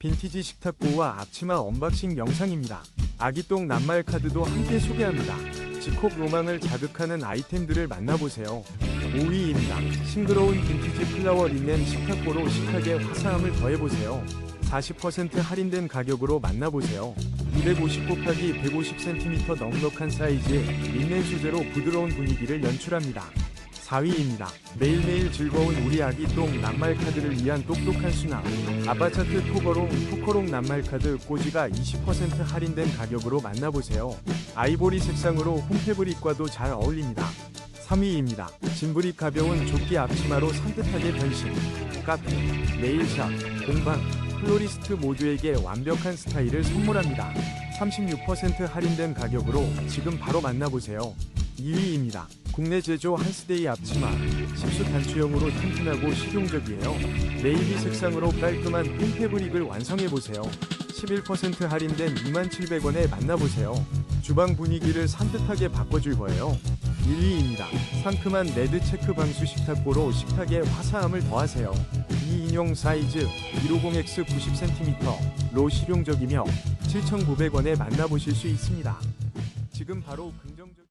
빈티지 식탁보와 앞치마 언박싱 영상입니다. 아기똥 낱말 카드도 함께 소개합니다. 지콕 로망을 자극하는 아이템들을 만나보세요. 5위입니다. 싱그러운 빈티지 플라워 린넨 식탁보로 식탁에 화사함을 더해보세요. 40% 할인된 가격으로 만나보세요. 250 곱하기 150cm 넉넉한 사이즈의 린넨 소재로 부드러운 분위기를 연출합니다. 4위입니다. 매일매일 즐거운 우리 아기 똥 낱말 카드를 위한 똑똑한 수납. 아바차트 토거롱 토커롱 낱말 카드 꼬지가 20% 할인된 가격으로 만나보세요. 아이보리 색상으로 홈패브릭과도 잘 어울립니다. 3위입니다. 진브릭 가벼운 조끼 앞치마로 산뜻하게 변신. 카페, 네일샵, 공방, 플로리스트 모두에게 완벽한 스타일을 선물합니다. 36% 할인된 가격으로 지금 바로 만나보세요. 2위입니다. 국내 제조 한스데이 앞치마. 십수 단추형으로 튼튼하고 실용적이에요. 네이비 색상으로 깔끔한 홈패브릭을 완성해보세요. 11% 할인된 27,000원에 만나보세요. 주방 분위기를 산뜻하게 바꿔줄 거예요. 1위입니다. 상큼한 레드 체크 방수 식탁보로 식탁에 화사함을 더하세요. 이 인용 사이즈 150X 90cm로 실용적이며 7,900원에 만나보실 수 있습니다. 지금 바로 긍정적